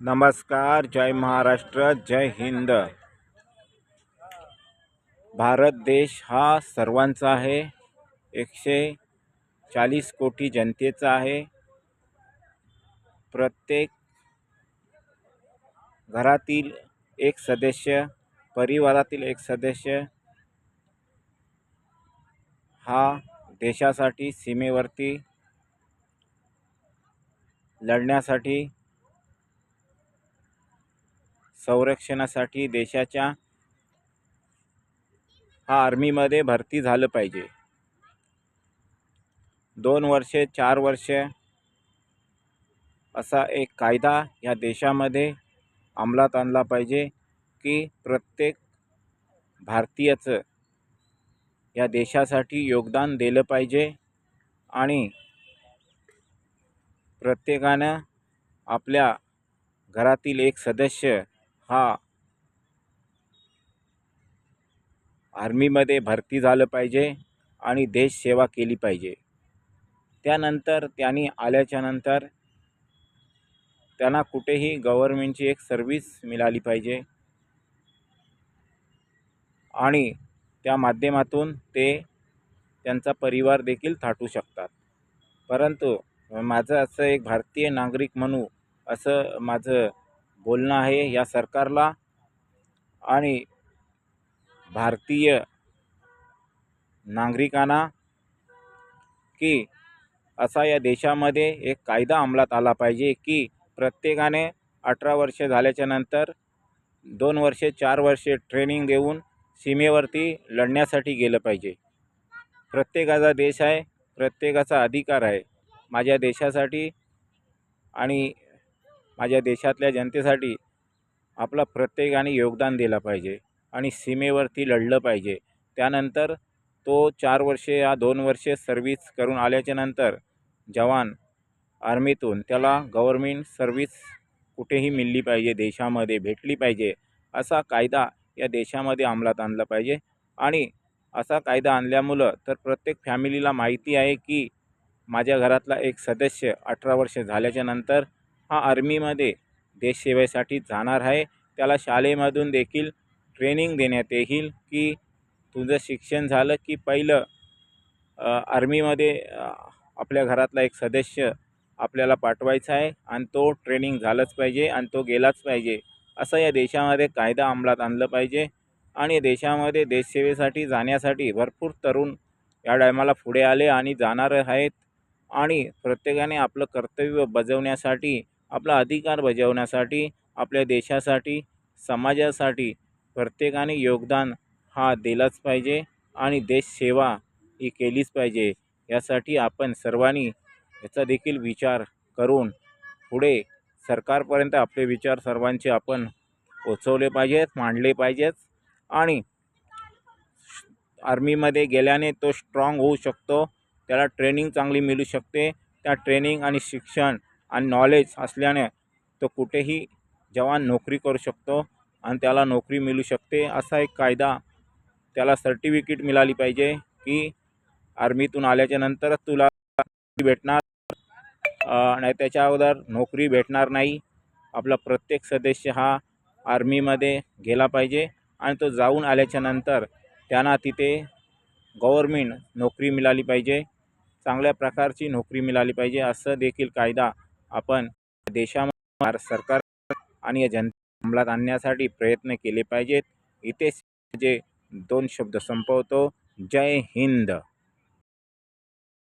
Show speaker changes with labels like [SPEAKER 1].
[SPEAKER 1] नमस्कार जय महाराष्ट्र जय हिंद. भारत देश हा सर्वांचा आहे. एकशे चाळीस कोटी जनतेचा आहे. प्रत्येक घरातील एक सदस्य परिवारातील एक सदस्य हा देशासाठी सीमेवरती लढण्यासाठी संरक्षणासाठी देशाच्या हा आर्मीमध्ये भरती झालं पाहिजे. दोन वर्षे चार वर्षे असा एक कायदा या देशामध्ये अंमलात आणला पाहिजे की प्रत्येक भारतीयाचं या देशासाठी योगदान दिलं पाहिजे आणि प्रत्येकानं आपल्या घरातील एक सदस्य हा. आर्मीमध्ये भरती झालं पाहिजे आणि देश सेवा केली पाहिजे. त्यानंतर त्यांनी आल्याच्यानंतर त्यांना कुठेही गव्हर्मेंटची एक सर्विस मिळाली पाहिजे. आणि त्या माध्यमातून ते त्यांचा परिवार देखील थाटू शकतात. परंतु माझं असं एक भारतीय नागरिक म्हणू असं माझं बोलणं आहे या सरकारला. आणि भारतीय नागरिकांना की असा या देशामध्ये एक कायदा अंमलात आला पाहिजे की प्रत्येकाने अठरा वर्षे झाल्याच्यानंतर दोन वर्षे चार वर्षे ट्रेनिंग देऊन सीमेवरती लढण्यासाठी गेलं पाहिजे. प्रत्येकाचा देश आहे प्रत्येकाचा अधिकार आहे. माझ्या देशासाठी आणि माझ्या देशातल्या जनतेसाठी आपलं प्रत्येकाने योगदान दिलं पाहिजे आणि सीमेवरती लढलं पाहिजे. त्यानंतर तो चार वर्षे या दोन वर्षे सर्विस करून आल्याच्यानंतर जवान आर्मीतून त्याला गव्हर्मेंट सर्विस कुठेही मिळली पाहिजे देशामध्ये भेटली पाहिजे असा कायदा या देशामध्ये अंमलात आणला पाहिजे. आणि असा कायदा आणल्यामुळं तर प्रत्येक फॅमिलीला माहिती आहे की माझ्या घरातला एक सदस्य अठरा वर्ष झाल्याच्यानंतर हा आर्मीमध्ये देशसेवेसाठी जाणार आहे. त्याला शाळेमधून देखील ट्रेनिंग देण्यात येईल की तुझं शिक्षण झालं की पहिलं आर्मीमध्ये आपल्या घरातला एक सदस्य आपल्याला पाठवायचा आहे आणि तो ट्रेनिंग झालंच पाहिजे आणि तो गेलाच पाहिजे. असं या देशामध्ये कायदा अंमलात आणलं पाहिजे आणि देशामध्ये देशसेवेसाठी जाण्यासाठी भरपूर तरुण या टायमाला पुढे आले आणि जाणार आहेत आणि प्रत्येकाने आपलं कर्तव्य बजावण्यासाठी आपला अधिकार बजावण्यासाठी आपल्या देशासाठी समाजासाठी प्रत्येकाने योगदान हा दिलाच पाहिजे आणि देशसेवा ही केलीच पाहिजे. यासाठी आपण सर्वांनी याचा देखील विचार करून पुढे सरकारपर्यंत आपले विचार सर्वांचे आपण पोचवले पाहिजेत मांडले पाहिजेत आणि आर्मीमध्ये गेल्याने तो स्ट्रॉंग होऊ शकतो. त्याला ट्रेनिंग चांगली मिळू शकते. त्या ट्रेनिंग आणि शिक्षण आणि नॉलेज असल्याने तो कुठेही जवान नोकरी करू शकतो आणि त्याला नोकरी मिळू शकते. असा एक कायदा त्याला सर्टिफिकेट मिळाली पाहिजे की आर्मीतून आल्याच्यानंतरच तुला भेटणार नाही त्याच्या अगोदर नोकरी भेटणार नाही. आपला प्रत्येक सदस्य हा आर्मीमध्ये गेला पाहिजे आणि तो जाऊन आल्याच्यानंतर त्यांना तिथे गव्हर्मेंट नोकरी मिळाली पाहिजे. चांगल्या प्रकारची नोकरी मिळाली पाहिजे. असं देखील कायदा आपण देशामध्ये सरकार आणि या अंमलात आणण्यासाठी प्रयत्न केले पाहिजेत. इथेच जे दोन शब्द संपवतो. जय हिंद.